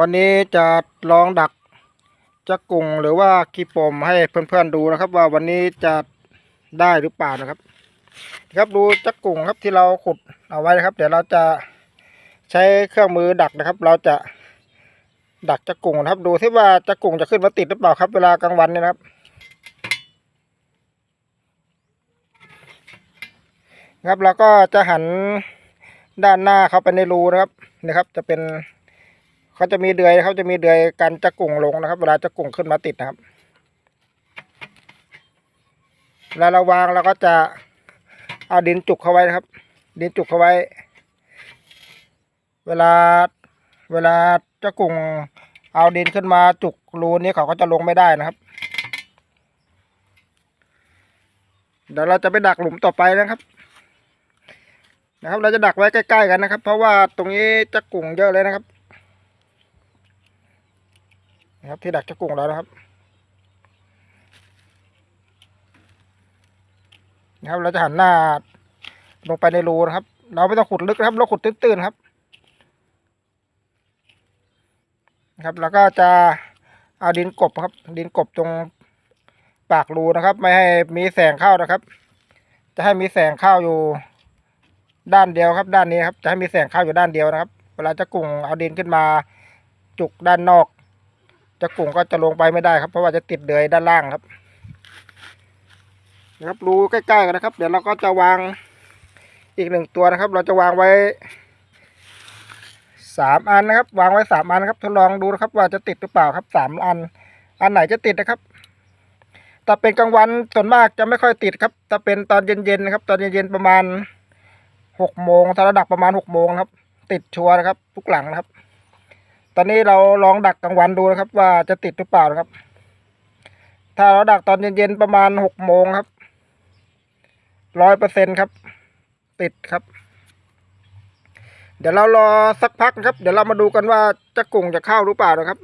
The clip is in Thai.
วันนี้จะลองดักจักกุ่งหรือว่ากีปมให้เพื่อนๆดูนะครับ ว่าวันนี้จะได้หรือเปล่านะครับ ครับดูจักกุ่งครับที่เราขุดเอาไว้นะครับ เดี๋ยวเราจะใช้เครื่องมือดักนะครับ เราจะดักจักกุ่งนะครับ ดูที่ว่าจักกุ่งจะขึ้นมาติดหรือเปล่าครับ เวลากลางวันเนี่ยนะครับครับเราก็จะหันด้านหน้าเข้าไปในรูนะครับนะครับ จะเป็น เขาจะมีเดือยเขาจะมีเดือยกันจะกุ่งลงนะครับ เวลาจะกุ่งขึ้นมาติดนะครับเวลาเราวางเราก็จะเอาดินจุกเข้าไว้นะครับ ดินจุกเข้าไว้ เวลาเวลาจะกุ่งเอาดินขึ้นมาจุกรูนี้เขาก็จะลงไม่ได้นะครับเดี๋ยวเราจะไปดักหลุมต่อไปนะครับ นะครับ เราจะดักไว้ใกล้ ๆ กันนะครับ เพราะว่าตรงนี้จะกุ่งเยอะเลยนะครับ นะครับที่ดักจะกุ่งแล้วนะครับนะครับ เราจะหันหน้าลงไปในรูนะครับ เราไม่ต้องขุดลึกนะครับ เราขุดตื้นๆครับนะครับ แล้วก็จะเอาดินกบครับ ดินกบตรงปากรูนะครับ ไม่ให้มีแสงเข้านะครับ จะให้มีแสงเข้าอยู่ด้านเดียวครับ ด้านนี้ครับ จะให้มีแสงเข้าอยู่ด้านเดียวนะครับ เวลาจะกุ่งเอาดินขึ้นมาจุกด้านนอก จะกุ่งก็จะลงไปไม่ได้ครับ เพราะว่าจะติดเดือยด้านล่างครับนะครับรูใกล้ๆกันนะครับ เดี๋ยวเราก็จะวางอีกหนึ่งตัวนะครับ เราจะวางไว้สามอันนะครับ วางไว้สามอันนะครับ ทดลองดูนะครับ ว่าจะติดหรือเปล่าครับสามอัน อันไหนจะติดนะครับถ้าเป็นกลางวันส่วนมากจะไม่ค่อยติดครับถ้าเป็นตอนเย็นๆนะครับ ตอนเย็นๆประมาณหกโมงถ้าราดักประมาณหกโมงครับ ติดชัวร์นะครับ ทุกหลังนะครับ ตอนนี้เราลองดักกลางวันดูนะครับ ว่าจะติดหรือเปล่านะครับ ถ้าเราดักตอนเย็นๆประมาณหกโมงครับร้อยเปอร์เซ็นครับ ติดครับ เดี๋ยวเรารอสักพักนะครับ เดี๋ยวเรามาดูกันว่าจะกุ่งจะเข้าหรือเปล่านะครับ